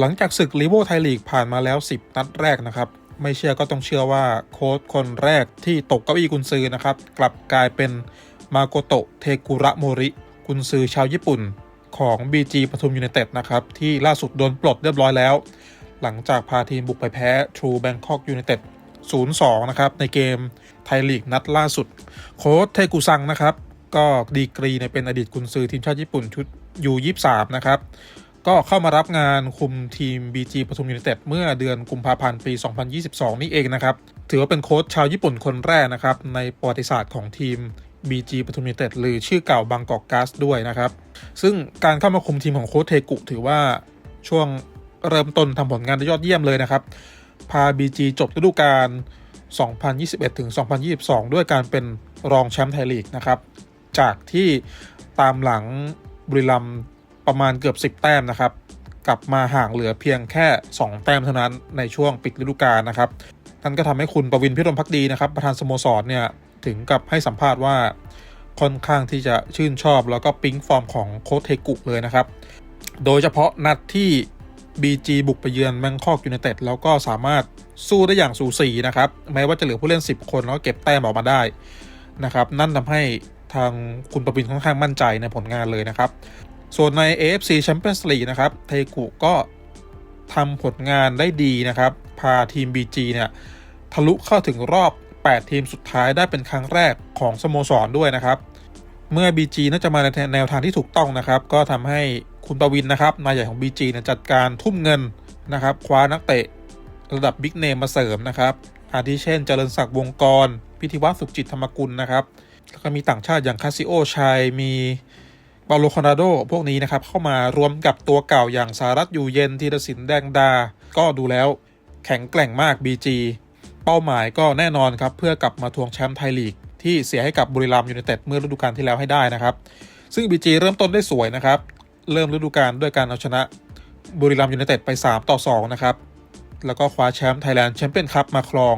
หลังจากศึกลีโวไทยลีกผ่านมาแล้ว 10 นัดแรกนะครับ ไม่เชื่อก็ต้องเชื่อว่าโค้ชคนแรกที่ตกเก้าอี้กุนซือนะครับ กลับกลายเป็นมาโกโตะเทกุระโมริ กุนซือชาวญี่ปุ่นของ BG ปทุมยูไนเต็ดนะครับ ที่ล่าสุดโดนปลดเรียบร้อยแล้ว หลังจากพาทีมบุกไปแพ้ True Bangkok United 0-2 นะครับ ในเกมไทยลีกนัดล่าสุด โค้ชเทกุซังนะครับ ก็ดีกรีเนี่ยเป็นอดีตกุนซือทีมชาติญี่ปุ่นชุด U23 นะครับ ก็เข้ามารับงานคุมทีม BG ปทุมยูไนเต็ดเมื่อเดือนกุมภาพันธ์ปี 2022 นี่เองนะครับ ถือว่าเป็นโค้ชชาวญี่ปุ่นคนแรกนะครับ ในประวัติศาสตร์ของทีม BG ปทุมยูไนเต็ดหรือชื่อเก่าบางกอกก๊าซด้วยนะครับ ซึ่งการเข้ามาคุมทีมของโค้ชเทกุถือว่าช่วงเริ่มต้นทำผลงานได้ยอดเยี่ยมเลยนะครับ พา BG จบฤดูกาล 2021ถึง2022 ด้วยการเป็นรองแชมป์ไทยลีกนะครับ จากที่ตามหลังบุรีรัมย์ ประมาณเกือบ 10 แต้มนะครับ กลับมาห่างเหลือเพียงแค่ 2 แต้มเท่านั้นในช่วงปิดฤดูกาลนะครับนั่นก็ทำให้คุณประวินพิรมพักดีนะครับ ประธานสโมสรเนี่ยถึงกับให้สัมภาษณ์ว่าค่อนข้างที่จะชื่นชอบแล้วก็ปิ๊งฟอร์มของโค้ชเทกุเลยนะครับ โดยเฉพาะนัดที่ BG บุกไปเยือนแมงคอกยูไนเต็ดแล้วก็สามารถสู้ได้อย่างสูสีนะครับ แม้ว่าจะเหลือผู้เล่น 10 คนแล้วก็เก็บแต้มออกมาได้นะครับ นั่นทำให้ทางคุณประวินค่อนข้างมั่นใจในผลงานเลยนะครับ ส่วนใน AFC Champions League นะครับ เทกุก็ทำผลงานได้ดีนะครับ พาทีม BG เนี่ยทะลุเข้าถึงรอบ 8 ทีมสุดท้ายได้เป็นครั้งแรกของสโมสรด้วยนะครับ เมื่อ BG น่าจะมาในแนวทางที่ถูกต้องนะครับ ก็ทำให้คุณปวินนะครับนายใหญ่ของ BG เนี่ยจัดการทุ่มเงินนะครับ คว้านักเตะระดับบิ๊กเนมมาเสริมนะครับ อาทิเช่นเจริญศักดิ์วงกร พิธีวัฒน์สุขจิตธรรมกุลนะครับ แล้วก็มีต่างชาติอย่างคาซิโอชัยมี เปาโลคอนราโดพวกนี้นะครับเข้ามารวมกับตัวเก่าอย่างสารัตอยู่เย็นธีรศิลปแดงดา ก็ดูแล้วแข็งแกร่งมาก BG เป้าหมายก็แน่นอนครับเพื่อกลับมาทวงแชมป์ไทยลีก ที่เสียให้กับบุรีรัมย์ยูไนเต็ดเมื่อฤดูกาลที่แล้วให้ได้นะครับ ซึ่ง BG เริ่มต้นได้สวยนะครับ เริ่มฤดูกาลด้วยการเอาชนะบุรีรัมย์ยูไนเต็ดไป 3 ต่อ 2 นะครับ แล้วก็คว้าแชมป์ไทยแลนด์แชมเปี้ยนคัพมาครอง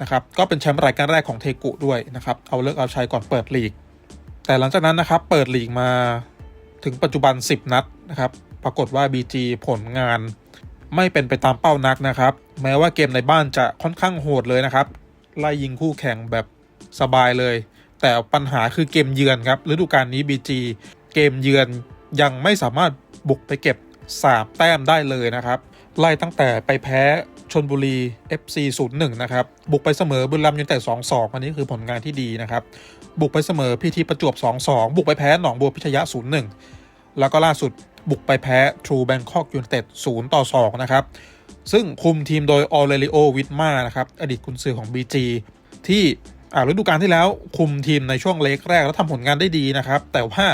นะครับ ก็เป็นแชมป์รายการแรกของเทกุด้วยนะครับ เอาเลิกเอาชัยก่อนเปิดลีก แต่หลังจากนั้นนะครับเปิดลีกมาถึงปัจจุบัน 10 นัดนะครับ ปรากฏว่า BG ผลงานไม่เป็นไปตามเป้านักนะครับ แม้ว่าเกมในบ้านจะค่อนข้างโหดเลยนะครับ ไล่ยิงคู่แข่งแบบสบายเลย แต่ปัญหาคือเกมเยือนครับฤดูกาลนี้ BG เกมเยือนยังไม่สามารถบุกไปเก็บ 3 แต้มได้เลยนะครับ ไล่ตั้งแต่ไปแพ้ ชนบุรี FC 0-1นะครับ บุกไปเสมอบุรีรัมย์ยูไนเต็ด2-2 อันนี้คือผลงานที่ดีนะครับ บุกไปเสมอพีทีประจวบ 2-2 บุกไปแพ้หนองบัวพิชยะ 0-1 แล้วก็ล่าสุดบุกไปแพ้ True Bangkok United 0ต่อ2นะครับ ซึ่งคุมทีมโดยออเรลิโอวิทมานะครับ อดีตกุนซือของ BG ที่อ่าฤดูกาลที่แล้วคุมทีมในช่วงเล็กแรกแล้วทำผลงานได้ดีนะครับ แต่ว่า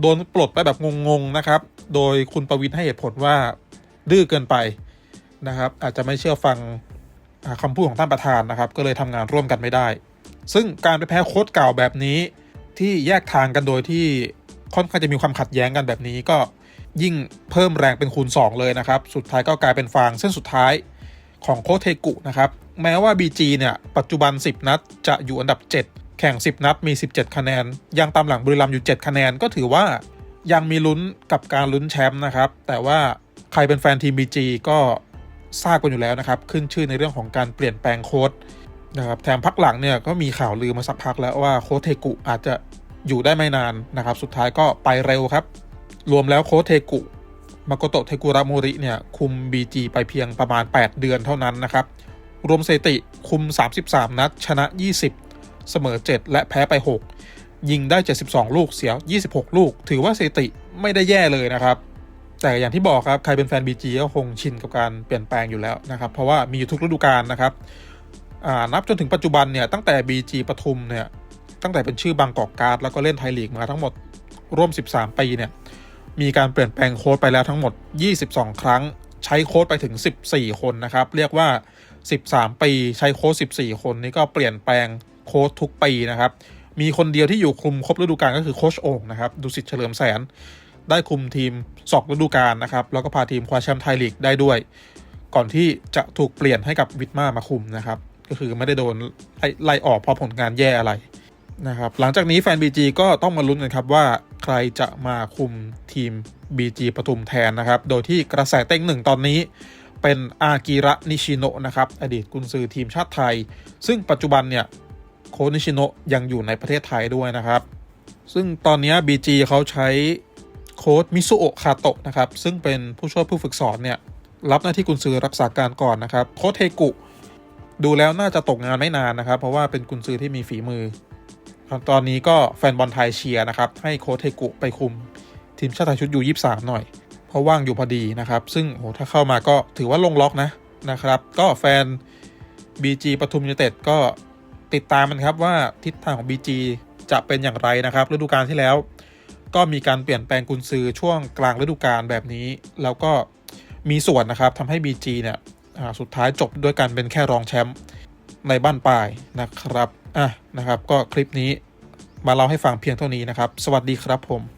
โดนปลดไปแบบงงๆนะครับ โดยคุณประวินให้เหตุผลว่าดื้อเกินไป นะครับ อาจจะไม่เชื่อฟังอ่าคำพูดของท่านประธานนะครับ ก็เลยทำงานร่วมกันไม่ได้ ซึ่งการไปแพ้โค้ชเก่าแบบนี้ที่แยกทางกันโดยที่ค่อนข้างจะมีความขัดแย้งกันแบบนี้ก็ยิ่งเพิ่มแรงเป็นคูณ 2 เลยนะครับ สุดท้ายก็กลายเป็นฟางเส้นสุดท้ายของโคเทกุนะครับ แม้ว่า BG เนี่ย ปัจจุบัน 10 นัดจะอยู่อันดับ 7 แข่ง 10 นัดมี 17 คะแนน ยังตามหลังบุรีรัมย์อยู่ 7 คะแนนก็ถือว่ายังมีลุ้นกับการลุ้นแชมป์นะครับ แต่ว่าใครเป็นแฟนทีม BG ก็ ทราบกันอยู่แล้วนะครับ ขึ้นชื่อในเรื่องของการเปลี่ยนแปลงโค้ดนะครับแถมพักหลังเนี่ยก็มีข่าวลือมาสักพักแล้วว่าโค้ชเทกุอาจจะอยู่ได้ไม่นานนะครับ สุดท้ายก็ไปเร็วครับ รวมแล้วโค้ชเทกุมาโกโตะเทกุระโมริเนี่ยคุม BG ไปเพียงประมาณ 8 เดือนเท่านั้นนะครับ รวมสถิติคุม 33 นัด ชนะ 20 เสมอ 7 และแพ้ไป 6 ยิงได้ 72 ลูกเสีย 26 ลูก ถือว่าสถิติไม่ได้แย่เลยนะครับ แต่อย่างที่บอกครับใครเป็นแฟน BG ก็คงชินกับการเปลี่ยนแปลงอยู่แล้วนะครับ เพราะว่ามีอยู่ทุกฤดูกาลนะครับนับจนถึงปัจจุบันเนี่ยตั้งแต่ BG ปทุมเนี่ยตั้งแต่เป็นชื่อบางกอกการ์ดแล้วก็เล่นไทยลีกมาทั้งหมดร่วม 13 ปีเนี่ยมีการเปลี่ยนแปลงโค้ดไปแล้วทั้งหมด 22 ครั้ง ใช้โค้ดไปถึง 14 คนนะครับ เรียกว่า 13 ปีใช้โค้ด 14 คนนี้ก็เปลี่ยนแปลงโค้ดทุกปีนะครับ มีคนเดียวที่อยู่คุมครบฤดูกาลก็คือโค้ชโอ่งนะครับ ดุสิตเฉลิมแสน ได้คุมทีมสองฤดูกาลนะครับ แล้วก็พาทีมคว้าแชมป์ไทยลีกได้ด้วย ก่อนที่จะถูกเปลี่ยนให้กับวิทมามาคุมนะครับ ก็คือไม่ได้โดนไล่ไลออกเพราะผลงานแย่อะไรนะครับ หลังจากนี้แฟน BG ก็ต้องมาลุ้นกันครับว่าใครจะมาคุมทีม BG ปทุมแทนนะครับ โดยที่กระแสเต็งหนึ่งตอนนี้เป็นอากิระนิชิโนะนะครับ อดีตกุนซือทีมชาติไทย ซึ่งปัจจุบันเนี่ยโค้ชนิชิโนะยังอยู่ในประเทศไทยด้วยนะครับ ซึ่งตอนนี้ BG เขาใช้ โค้ชมิซุโอะคาโตะนะครับซึ่งเป็นผู้ช่วยผู้ฝึกสอนเนี่ยรับหน้าที่กุนซือรักษาการก่อนนะครับโค้ชเทกุ ดูแล้วน่าจะตกงานไม่นานนะครับ เพราะว่าเป็นกุนซือที่มีฝีมือ ตอนนี้ก็แฟนบอลไทยเชียร์นะครับให้โค้ชเทกุไปคุมทีมชาติไทยชุดยู23หน่อย เพราะว่างอยู่พอดีนะครับ ซึ่งโอ้ถ้าเข้ามาก็ถือว่าลงล็อกนะนะครับ ก็แฟน BG ปทุมยูไนเต็ดก็ติดตามมันครับว่าทิศทางของ BG จะเป็นอย่างไรนะครับฤดูกาลที่แล้ว ก็มีการเปลี่ยนแปลงกุนซือช่วงกลางฤดูกาลแบบนี้ แล้วก็มีส่วนนะครับทำให้ BG เนี่ยสุดท้ายจบด้วยการเป็นแค่รองแชมป์ในบ้านปลายนะครับอะนะครับ ก็คลิปนี้มาเล่าให้ฟังเพียงเท่านี้นะครับ สวัสดีครับผม